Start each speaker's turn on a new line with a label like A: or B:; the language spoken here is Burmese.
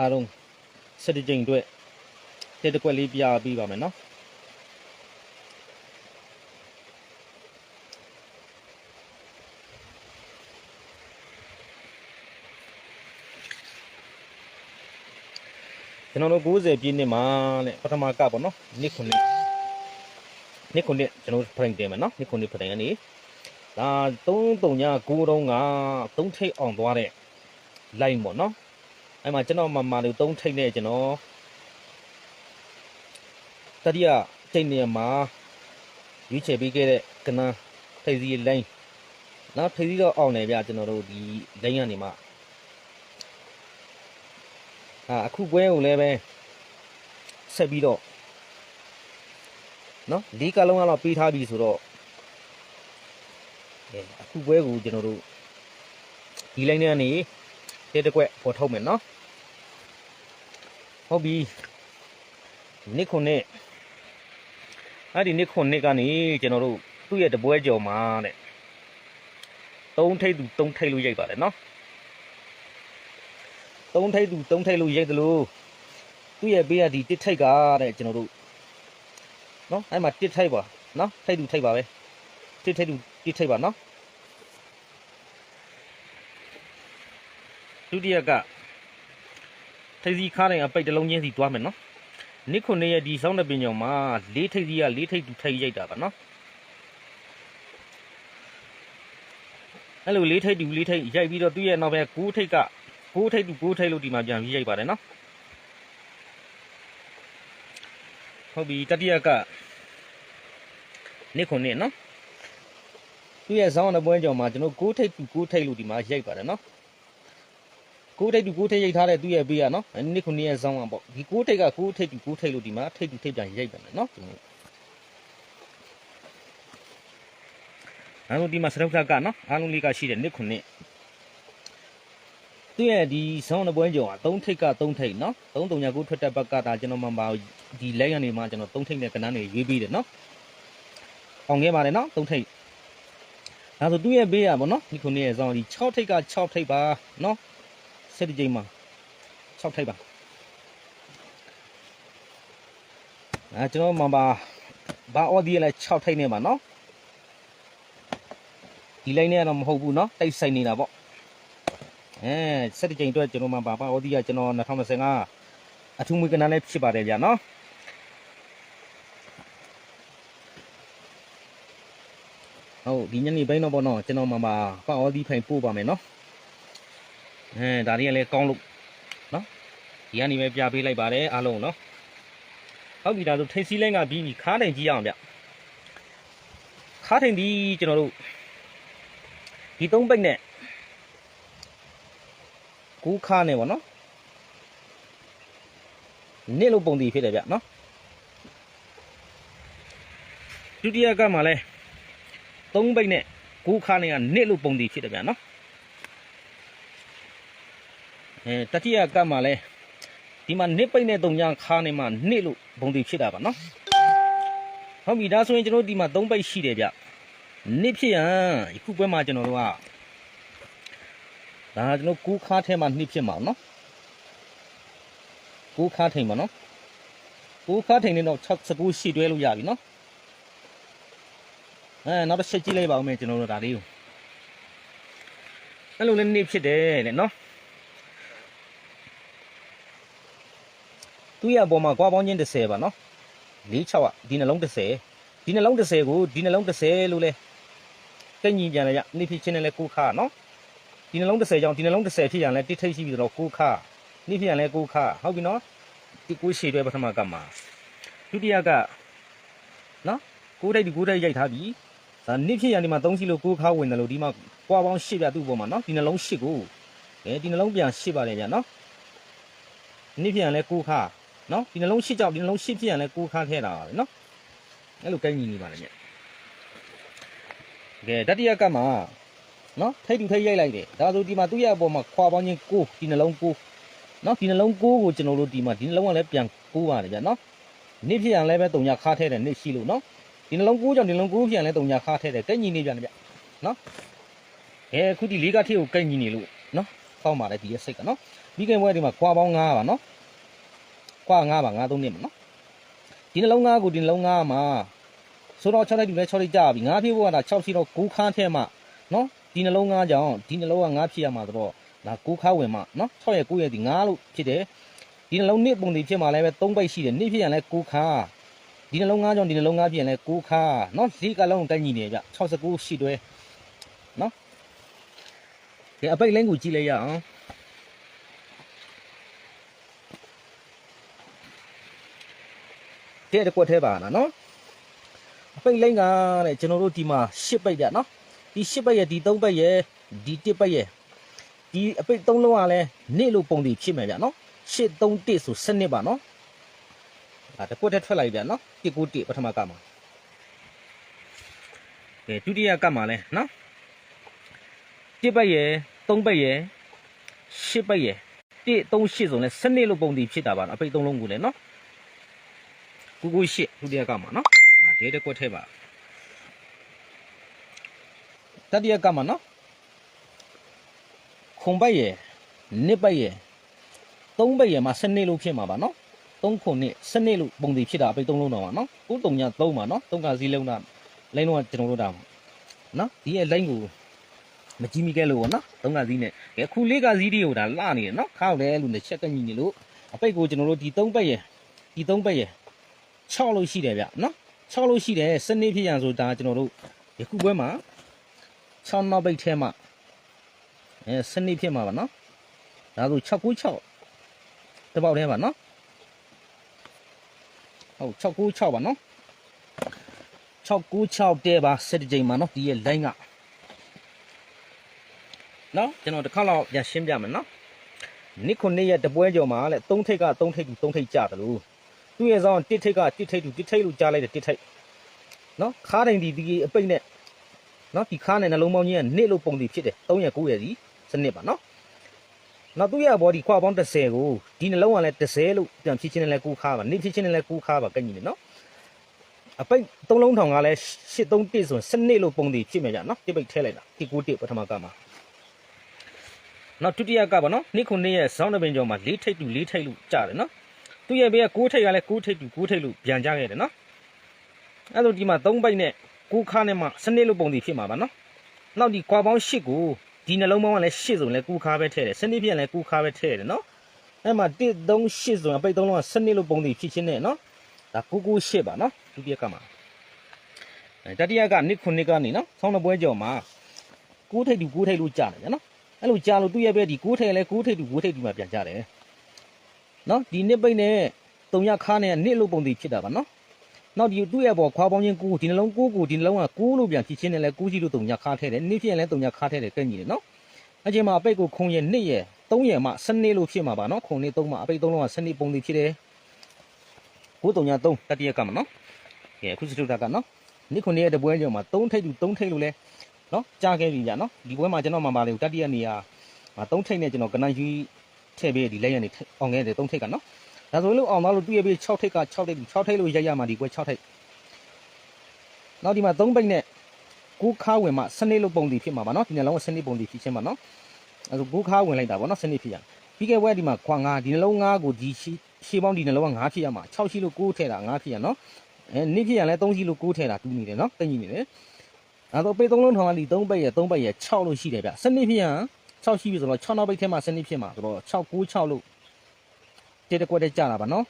A: အားလုံးစက်တစ်ကြိမ်အတွက်တစ်တစ်ကွက်လေးပြပြီးပါမယ်နော်ကျွန်တော်တို့90ပြည့်နှစ်မှာတဲ့ပထမကပေါ့နော်နှစ်ခုနှစ်နှစ်ခုနှစ်ကျွန်တော်တို့ဖရင်တင်မယ်နော်နှစ်ခုနှစ်ဖရင်ကနေဒါ3 3ည9တုံးက3ထိပ်အောင်သွားတဲ့ line ပေါ့နော် အဲ့မှာကျွန်တော်မမလေး3ထိပ်နဲ့ကျွန်တော်တတိယထိပ်နေရာမှာရွေးချယ်ပေးခဲ့တဲ့ကနန်းထိပ်စီ line နော်ထိပ်စီတော့အောင်တယ်ဗျကျွန်တော်တို့ဒီ line ကနေမှအာအခုပွဲကိုလည်းပဲဆက်ပြီးတော့နော်ဒီကလုံးကတော့ပေးထားပြီဆိုတော့အဲအခုပွဲကိုကျွန်တော်တို့ဒီ line ထဲကနေ တစ်တစ်ကွက်ပေါ်ထုတ်မယ်နော်ဟုတ်ပြီနှစ်ခုနှစ်အဲ့ဒီနှစ်ခုနှစ်ကနေကျွန်တော်တို့သူ့ရဲ့တပွဲကြော်မှာတဲ့သုံးထိပ်သူသုံးထိပ်လို့ရိုက်ပါတယ်နော်သုံးထိပ်သူသုံးထိပ်လို့ရိုက်တယ်လို့သူ့ရဲ့ဘေးကဒီတစ်ထိပ်ကတဲ့ကျွန်တော်တို့နော်အဲ့မှာတစ်ထိပ်ပါနော်ထိပ်သူထိပ်ပါပဲတစ်ထိပ်သူတစ်ထိပ်ပါနော် ဒုတိယကထိပ်စီခါတိုင်းအပိတ်တစ်လုံးချင်းစီသွားမယ်နော်နစ်ခုနှစ်ရဲ့ဒီစောင်းတဲ့ပင်ကြောင်မှာလေးထိပ်စီကလေးထိပ်သူထိပ်ရိုက်တာပါနော်အဲ့လိုလေးထိပ်တူလေးထိပ်ရိုက်ပြီးတော့သူ့ရဲ့နောက်ဘက်9ထိပ်က9ထိပ်တူ9ထိပ်လို့ဒီမှာပြန်ပြီးရိုက်ပါတယ်နော်ဟုတ်ပြီတတိယကနစ်ခုနှစ်နော်သူ့ရဲ့စောင်းတဲ့ပွဲကြောင်မှာကျွန်တော်9ထိပ်တူ9ထိပ်လို့ဒီမှာရိုက်ပါတယ်နော် ကိုးထိပ်တူကိုးထိပ်ရိုက်ထားတဲ့သူ့ရဲ့ဘေးကနော်အဲ့ဒီခုနှစ်ရဲ့ဇောင်းကပေါ့ဒီကိုးထိပ်ကကိုးထိပ်တူကိုးထိပ်လို့ဒီမှာထိပ်တူထိပ်ပြန်ရိုက်ပြန်မယ်နော်ဒီလိုအားလုံးဒီမှာစရုပ်ကကနော်အားလုံးလေးကရှိတဲ့နှစ်ခုနှစ်သူ့ရဲ့ဒီဇောင်းတဲ့ပွဲကြော်က၃ထိပ်က၃ထိပ်နော်၃တုံညာကိုထွက်တဲ့ဘက်ကဒါကျွန်တော်မှပါဒီလက်ရနေမှာကျွန်တော်၃ထိပ်နဲ့ကနန်းတွေရွေးပြီးတယ်နော်အောင်ခဲ့ပါတယ်နော်၃ထိပ်ဒါဆိုသူ့ရဲ့ဘေးကပေါ့နော်ဒီခုနှစ်ရဲ့ဇောင်းဒီ6ထိပ်က6ထိပ်ပါနော် ဆက်ဒီချိန်မှာ6ထိုက်ပါအဲကျွန်တော်မှပါဘာအော်ဒီလဲ6ထိုက်နေမှာနော်ဒီလိုင်းနဲ့ကတော့မဟုတ်ဘူးနော်တိတ်ဆိုင်နေတာပေါ့အဲဆက်ဒီချိန်အတွက်ကျွန်တော်မှပါဘာအော်ဒီကကျွန်တော်2025အထူးမွေးကနန်းလေးဖြစ်ပါတယ်ဗျာနော်ဟုတ်ဒီညနေပိုင်းတော့ပေါ့နော်ကျွန်တော်မှပါဘာအော်ဒီဖိုင်ပို့ပါမယ်နော် အဲဒါတွေကလည်းကောင်းလို့နော်ဒီကနေပဲပြပေးလိုက်ပါတယ်အားလုံးနော်ဟုတ်ပြီဒါဆိုထိတ်စီးလိုင်းကပြီးပြီခါးတိုင်ကြည့်ရအောင်ဗျခါးတိုင်ဒီကျွန်တော်တို့ဒီသုံးပိတ်နဲ့ကူးခါနဲ့ပေါ့နော်နစ်လို့ပုံတည်ဖြစ်တယ်ဗျနော်ဒုတိယကမှလည်းသုံးပိတ်နဲ့ကူးခါနဲ့ကနစ်လို့ပုံတည်ဖြစ်တယ်ဗျနော် အဲတတိယကတ်မှာလဲဒီမှာနစ်ပိတ်နဲ့တုံညာခါနေမှာနစ်လို့ဘုံတီဖြစ်တာပါနော်ဟုတ်ပြီဒါဆိုရင်ကျွန်တော်တို့ဒီမှာ၃ပိတ်ရှိတယ်ဗျနစ်ဖြစ်ရန်အခုပွဲမှာကျွန်တော်တို့ကဒါကျွန်တော်ကူးခါထဲမှာနစ်ဖြစ်မှာနော်ကူးခါထိန်ပါနော်ကူးခါထိန်နေတော့69ရှိတွဲလို့ရပြီနော်အဲနောက်တစ်ချက်ကြည့်လိုက်ပါဦးမယ်ကျွန်တော်တို့ဒါလေးကိုအဲ့လိုလည်းနစ်ဖြစ်တယ်တဲ့နော် သူ့ရဲ့အပေါ်မှာကွာပေါင်းချင်း30ပါနော်၄6อ่ะဒီနှလုံး30ဒီနှလုံး30ကိုဒီနှလုံး30လို့လဲကန့်ညီပြန်လဲရနေ့ဖြစ်ချင်းနဲ့လဲကိုခါနော်ဒီနှလုံး30ကြောင့်ဒီနှလုံး30ဖြစ်ရန်လဲတိထိတ်ရှိပြီးတော့ကိုခါနေ့ဖြစ်ရန်လဲကိုခါဟုတ်ပြီနော်ဒီကိုရှည်တွဲပထမကမှာဒုတိယကနော်ကိုတိုက်ဒီကိုတိုက်ရိုက်ထားပြီဒါနေ့ဖြစ်ရန်ဒီမှာ3ရှိလို့ကိုခါဝင်တယ်လို့ဒီမှာကွာပေါင်း8ပြသူ့ပေါ်မှာနော်ဒီနှလုံး8ကိုအဲဒီနှလုံးပြန်8ပါတယ်ဗျာနော်နေ့ဖြစ်ရန်လဲကိုခါ နော်ဒီနှလုံးရှစ်ကြောက်ဒီနှလုံးရှစ်ဖြစ်ရင်လည်းကိုးခါခဲတာပါပဲနော်အဲ့လိုကိုင်းညီနေပါလေမြတ်ကဲတတိယကမှာနော်ထိတ်တူထိတ်ရိုက်လိုက်တယ်ဒါဆိုဒီမှာသူ့ရဲ့အပေါ်မှာခွာပေါင်းချင်းကိုဒီနှလုံးကိုနော်ဒီနှလုံးကိုကိုကျွန်တော်တို့ဒီမှာဒီနှလုံးကလည်းပြန်ကိုးပါတယ်ဗျာနော်နေ့ဖြစ်ရင်လည်းပဲတုံညာခါထဲတယ်နေ့ရှိလို့နော်ဒီနှလုံးကိုကြောင့်ဒီနှလုံးကိုဖြစ်ရင်လည်းတုံညာခါထဲတယ်ကိုင်းညီနေပြန်တယ်ဗျနော်အဲအခုဒီလေးကထိကိုကိုင်းညီနေလို့နော်ဖောက်ပါတယ်ဒီရဲ့စိတ်ကနော်ပြီးခင်ဘွဲဒီမှာခွာပေါင်း9ပါနော် ခွာ9ပါ9 3နှစ်ပါနော်ဒီနှလုံး9ကိုဒီနှလုံး9မှာဆိုတော့6လိုက်ဒီလဲ6လိုက်ကြာပြီ9ဖြစ်ဖို့ကဒါ6ရှိတော့9ခန်းထဲမှာနော်ဒီနှလုံး9ကြောင့်ဒီနှလုံးက9ဖြစ်ရမှာဆိုတော့ဒါ9ခါဝင်မှာနော်6ရဲ့9ရဲ့ဒီ9လို့ဖြစ်တယ်ဒီနှလုံးနှစ်ပုံဒီဖြစ်မှာလည်းပဲ3ပိတ်ရှိတယ်နှစ်ဖြစ်ရင်လည်း9ခါဒီနှလုံး9ကြောင့်ဒီနှလုံး9ဖြစ်ရင်လည်း9ခါနော်ဒီကလုံးတက်ညီနေကြ69ရှိတွဲနော်ဒီအပိတ်လိုင်းကိုကြည့်လိုက်ရအောင် တဲ့တစ်ကွက်ထဲပါနော်အပိတ်လိမ့်ကတဲ့ကျွန်တော်တို့ဒီမှာရှစ်ပိတ်တဲ့နော်ဒီရှစ်ပိတ်ရဲ့ဒီသုံးပိတ်ရဲ့ဒီတစ်ပိတ်ရဲ့ဒီအပိတ်သုံးလုံးကလည်းနေ့လို့ပုံတည်ဖြစ်မယ်ဗျနော်ရှစ်သုံးတစ်ဆိုစနစ်ပါနော်ဒါတစ်ကွက်ထဲထွက်လိုက်ဗျနော်တစ်ကိုတစ်ပထမကမှာကဲဒုတိယကမှာလဲနော်တစ်ပိတ်ရဲ့သုံးပိတ်ရဲ့ရှစ်ပိတ်ရဲ့တစ်သုံးရှစ်ဆိုလဲစနစ်လို့ပုံတည်ဖြစ်တာပါနော်အပိတ်သုံးလုံးကိုလည်းနော် ကူကူရှစ်ဒုတိယကမှာနော်အာဒီတစ်ကွက်ထဲပါတတိယကမှာနော်ခုံပိုက်ရယ်နစ်ပိုက်ရယ်သုံးပိုက်ရယ်မှာစနစ်လို့ဖြစ်မှာပါနော်သုံးခုနှစ်စနစ်လို့ပုံစံဖြစ်တာအပိတ်သုံးလုံးတော့ပါနော်ကိုတုံညာသုံးပါနော်သုံးကစည်းလုံးတာလိုင်းလုံးကကျွန်တော်တို့တာနော်ဒီရဲ့လိုင်းကိုမကြီးမိခဲ့လို့ပေါ့နော်သုံးကစည်းနဲ့ကဲခုလေးကစည်းတွေကိုဒါလှနေတယ်နော်ခောက်တယ်လို့နဲ့ချက်ကညီနေလို့အပိတ်ကိုကျွန်တော်တို့ဒီသုံးပိုက်ရယ်ဒီသုံးပိုက်ရယ် 6လို့ရှိတယ်ဗျနော်6လို့ရှိတယ်စနစ်ဖြစ်ရန်ဆိုဒါကျွန်တော်တို့ယခုပွဲမှာ6နောက်ပိတ်ထဲမှာအဲစနစ်ဖြစ်မှာပါနော်ဒါဆို696တပေါက်ထဲပါနော်ဟုတ်696ပါနော်696တဲပါစက်တစ်ကြိမ်မှာနော်ဒီရဲ့ line ကနော်ကျွန်တော်တစ်ခါတော့ပြန်ရှင်းပြမယ်နော်နိခုနှစ်ရဲ့တပွဲကြော်မှာတဲ့3ထိပ်က3ထိပ်ကူ3ထိပ်ကြတယ်လို့ သူ့ရဲ့ဆောင်တစ်ထိတ်ကတစ်ထိတ်တူတစ်ထိတ်လို့ကြားလိုက်တယ်တစ်ထိတ်နော်ခါတိုင်းဒီဒီအပိတ်နဲ့နော်ဒီခါနဲ့နှလုံးပေါင်းကြီးကနစ်လို့ပုံတည်ဖြစ်တယ်3ရက်9ရက်စီစနစ်ပါနော်နောက်သူ့ရဲ့ဘောဒီခွာပေါင်း30ကိုဒီနှလုံးကလည်း30လို့ပြန်ဖြစ်ချင်းနဲ့လည်း9ခါပါနစ်ဖြစ်ချင်းနဲ့လည်း9ခါပါကဲ့ညီနေနော်အပိတ်သုံးလုံးထောင်ကလည်း831ဆိုရင်စနစ်လို့ပုံတည်ဖြစ်မယ်ကြာနော်တစ်ပိတ်ထဲလိုက်တာဒီ9တစ်ပထမကမှာနောက်ဒုတိယကပါနော်နိခုနှစ်ရဲ့ဇောင်းတပင်ကျော်မှာ၄ထိတ်တူ၄ထိတ်လို့ကြားတယ်နော် သူ့ရဲ့ဘေးက6ထိပ်ကလည်း6ထိပ်တူ6ထိပ်လို့ပြန်ကြခဲ့တယ်နော်အဲ့လိုဒီမှာ3ပိုက်နဲ့6ခါနဲ့မှစနစ်လို့ပုံတည်ဖြစ်မှာပါနော်နောက်ဒီခွာပေါင်း8ကိုဒီနှလုံးပေါင်းကလည်း8ဆိုရင်လည်း6ခါပဲထည့်တယ်စနစ်ဖြစ်ရင်လည်း6ခါပဲထည့်တယ်နော်အဲ့မှာ1 3 8ဆိုရင်အပိတ်3လုံးကစနစ်လို့ပုံတည်ဖြစ်ချင်းနဲ့နော်ဒါ998ပါနော်ဒုတိယကမှာအဲတတိယကနှစ်ခုနှစ်ကနေနော်ဆောင်းတဲ့ပွဲကြော်မှာ6ထိပ်တူ6ထိပ်လို့ကြားတယ်နော်အဲ့လိုကြားလို့သူ့ရဲ့ဘေးဒီ6ထိပ်လည်း6ထိပ်တူ6ထိပ်တူမှပြန်ကြတယ် နော်ဒီနှစ်ပိတ်နဲ့တုံရခါနဲ့နှစ်လို့ပုံတည်ဖြစ်တာပါနော်နောက်ဒီသူ့ရဲ့ပေါ်ခွာပေါင်းချင်းကူဒီနှလုံးကူကူဒီနှလုံးကကူလို့ပြန်ဖြစ်ချင်းနဲ့လဲကူးစီလို့တုံရခါထဲတယ်နှစ်ဖြစ်ရင်လဲတုံရခါထဲတယ်ကဲ့ညီတယ်နော်အချိန်မှာအပိတ်ကိုခုံရဲ့နှစ်ရဲ့သုံးရဲ့မှစနစ်လို့ဖြစ်မှာပါနော်ခုံနှစ်သုံးမှအပိတ်သုံးလုံးကစနစ်ပုံတည်ဖြစ်တယ်ကိုတုံရသုံးတတိယကမှာနော်ကဲအခုစတုတာကနော်နှစ်ခုနှစ်ရဲ့တပွဲကျော်မှာသုံးထိပ်တူသုံးထိပ်လို့လဲနော်ကြားခဲ့ပြီကြာနော်ဒီပွဲမှာကျွန်တော်မှပါလေတတိယနေရာသုံးထိပ်နဲ့ကျွန်တော်ကနန်းယူ ထည့်ပေးဒီလက်ရနေအောင်ခဲ့တယ်သုံးထိပ်ကနော်ဒါဆိုလို့အောင်သွားလို့သူ့ရဲ့ဘေး6ထိပ်က6ထိပ်6ထိပ်လို့ရိုက်ရမှာဒီကွယ်6ထိပ်နောက်ဒီမှာ3ပိတ်နဲ့ကိုးခါဝင်မှစနစ်လို့ပုံတည်ဖြစ်မှာပါနော်ဒီနှလုံးကစနစ်ပုံတည်ဖြစ်ချင်းပါနော်အဲဆိုကိုးခါဝင်လိုက်တာပေါ့နော်စနစ်ဖြစ်ရပြီးခဲ့ဘွဲဒီမှာခွာ9ဒီနှလုံး9ကိုဒီရှိရှေးပေါင်းဒီနှလုံးက9ဖြစ်ရမှာ6ရှိလို့9ထည့်တာ9ဖြစ်ရနော်အဲနစ်ဖြစ်ရလဲ3ရှိလို့9ထည့်တာတူးနေတယ်နော်တည်ညီနေတယ်အဲတော့ပိတ်3လုံးထောင်ကဒီ3ပိတ်ရ3ပိတ်ရ6လို့ရှိတယ်ဗျစနစ်ဖြစ်ရ 6ရှိပြီဆိုတော့6နောက်ပိတ်ထဲမှာစနစ်ဖြစ်မှာဆိုတော့6 9 6လို့တစ်တစ်ကွက်တည်းကြာတာပါနော်